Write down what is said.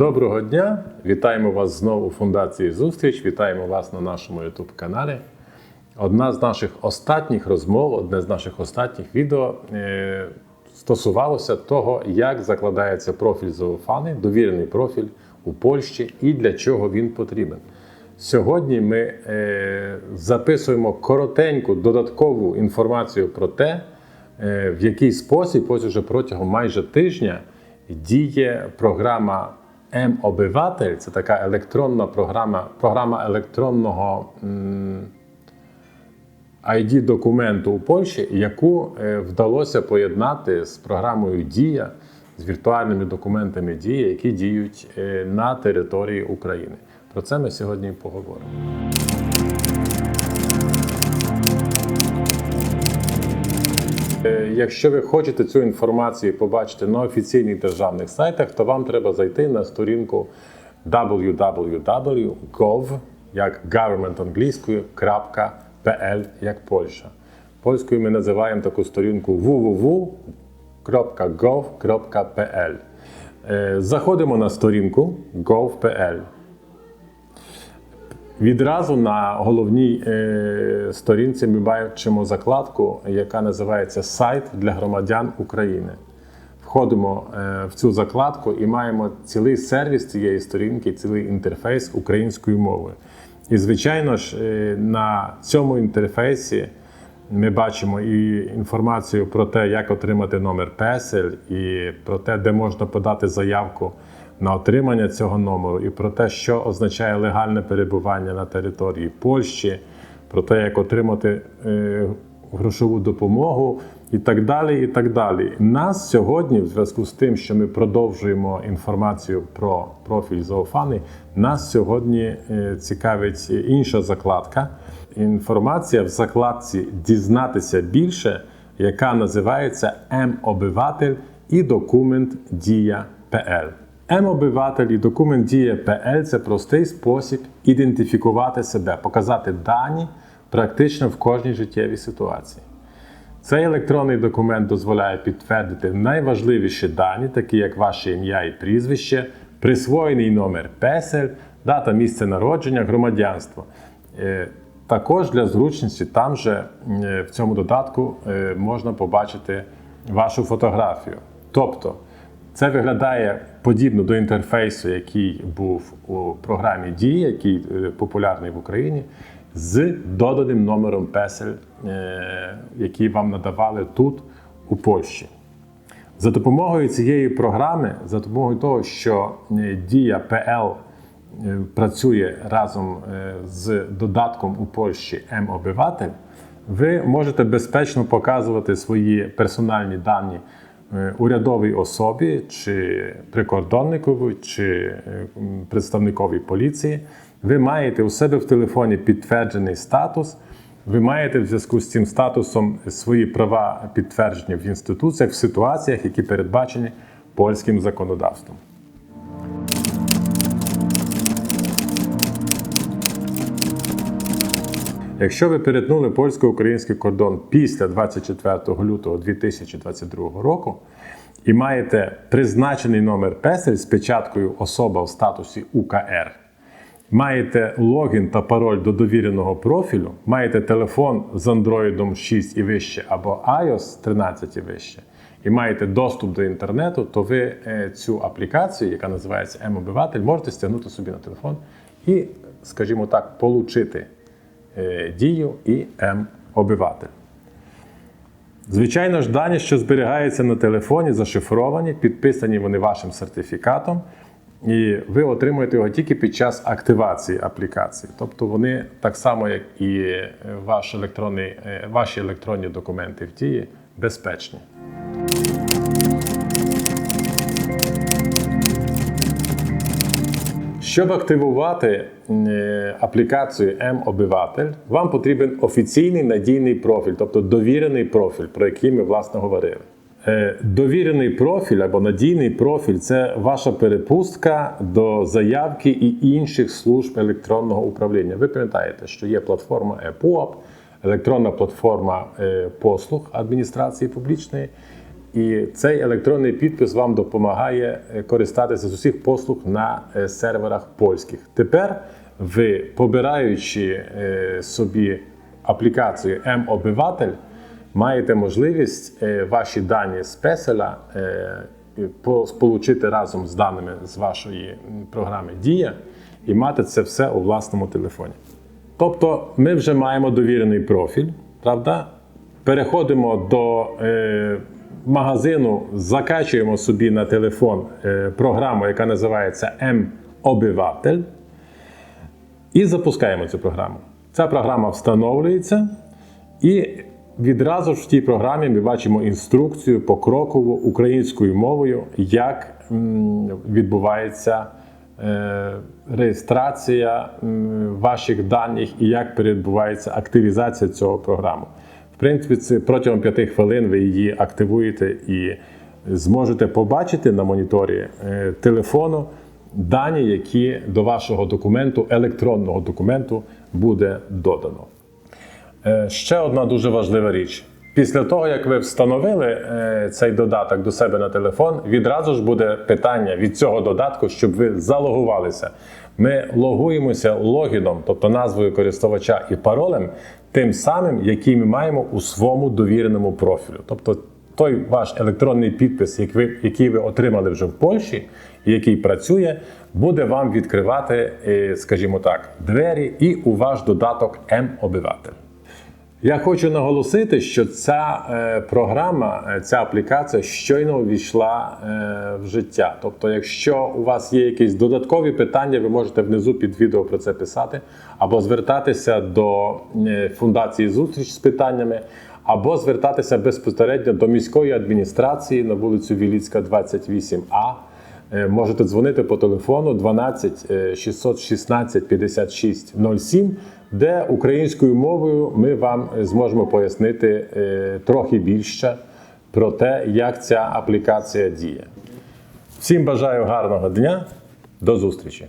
Доброго дня! Вітаємо вас знову у Фундації Зустріч. Вітаємо вас на нашому youtube каналі. Одна з наших останніх розмов, одне з наших останніх відео е, стосувалося того, як закладається профіль зоофани, довірений профіль у Польщі і для чого він потрібен. Сьогодні ми е, записуємо коротеньку додаткову інформацію про те, е, в який спосіб, ось уже протягом майже тижня, діє програма М-Обиватель. Це така електронна програма, програма електронного ID-документу у Польщі, яку е, вдалося поєднати з програмою Дія, з віртуальними документами Дія, які діють е, на території України. Про це ми сьогодні і поговоримо. Якщо ви хочете цю інформацію побачити на офіційних державних сайтах, то вам треба зайти на сторінку www.gov, як government англійською, .pl, як Польща. Польською ми називаємо таку сторінку www.gov.pl. Е, Заходимо на сторінку gov.pl. Відразу на головній е, сторінці ми бачимо закладку, яка називається Сайт для громадян України. Входимо е, в цю закладку і маємо цілий сервіс цієї сторінки, цілий інтерфейс українською мовою. І, звичайно ж, е, на цьому інтерфейсі ми бачимо і інформацію про те, як отримати номер песель, і про те, де можна подати заявку на отримання цього номеру, і про те, що означає легальне перебування на території Польщі, про те, як отримати е, грошову допомогу, і так далі. І так далі. Нас сьогодні, в зв'язку з тим, що ми продовжуємо інформацію про профіль Зоофани, нас сьогодні е, цікавить інша закладка. Інформація в закладці дізнатися більше, яка називається М-обиватель і документ Дія ПЛ. М-обиватель і документ Дія це простий спосіб ідентифікувати себе, показати дані практично в кожній життєвій ситуації. Цей електронний документ дозволяє підтвердити найважливіші дані, такі як ваше ім'я і прізвище, присвоєний номер песель, дата місця народження, громадянство. Е, Також для зручності там же е, в цьому додатку е, можна побачити вашу фотографію. Тобто це виглядає подібно до інтерфейсу, який був у програмі Дії, який е, популярний в Україні, з доданим номером песель, е, який вам надавали тут, у Польщі. За допомогою цієї програми, за допомогою того, що е, Дія ПЛ е, працює разом е, з додатком у Польщі М-обиватель, ви можете безпечно показувати свої персональні дані е, урядовій особі, чи прикордонникові, чи е, представникові поліції. Ви маєте у себе в телефоні підтверджений статус. Ви маєте в зв'язку з цим статусом свої права підтверджені в інституціях, в ситуаціях, які передбачені польським законодавством. Якщо ви перетнули польсько-український кордон після 24 лютого 2022 року і маєте призначений номер песель з печаткою особа в статусі УКР, маєте логін та пароль до довіреного профілю, маєте телефон з Android 6 і вище або iOS 13 і вище, і маєте доступ до інтернету, то ви е, цю аплікацію, яка називається М-обиватель, можете стягнути собі на телефон і, скажімо так, получити дію і М-обиватель. Звичайно ж, дані, що зберігаються на телефоні, зашифровані, підписані вони вашим сертифікатом, і ви отримуєте його тільки під час активації аплікації. Тобто вони так само, як і е, ваш електронний, е, ваші електронні документи в дії, безпечні. Щоб активувати е, аплікацію М-обиватель, вам потрібен офіційний надійний профіль, тобто довірений профіль, про який ми власне говорили. Е, Довірений профіль або надійний профіль це ваша перепустка до заявки і інших служб електронного управління. Ви пам'ятаєте, що є платформа ePUAP, електронна платформа е, послуг адміністрації публічної. І цей електронний підпис вам допомагає е, користатися з усіх послуг на е, серверах польських. Тепер ви, побираючи е, собі аплікацію М-Обиватель, маєте можливість ваші дані з песеля сполучити разом з даними з вашої програми Дія і мати це все у власному телефоні. Тобто ми вже маємо довірений профіль, правда? Переходимо до магазину, закачуємо собі на телефон е, програму, яка називається М-Обиватель, і запускаємо цю програму. Ця програма встановлюється, і відразу ж в тій програмі ми бачимо інструкцію покроково українською мовою, як відбувається е, реєстрація ваших даних і як відбувається активізація цього програми. Принципі, це протягом 5 хвилин ви її активуєте і зможете побачити на моніторі е, телефону дані, які до вашого документу, електронного документу, буде додано. Е, Ще одна дуже важлива річ. Після того, як ви встановили е, цей додаток до себе на телефон, відразу ж буде питання від цього додатку, щоб ви залогувалися. Ми логуємося логіном, тобто назвою користувача і паролем, тим самим, який ми маємо у своєму довіреному профілю. Тобто той ваш електронний підпис, який ви отримали вже в Польщі, який працює, буде вам відкривати, е, скажімо так, двері і у ваш додаток М-Обиватель. Я хочу наголосити, що ця е, програма, е, ця аплікація щойно увійшла е, в життя. Тобто, якщо у вас є якісь додаткові питання, ви можете внизу під відео про це писати, або звертатися до фундації зустріч з питаннями, або звертатися безпосередньо до міської адміністрації на вулицю Віліцька, 28А. Е, Можете дзвонити по телефону 12 е, 616 56 07, де українською мовою ми вам е, зможемо пояснити е, трохи більше про те, як ця аплікація діє. Всім бажаю гарного дня, до зустрічі!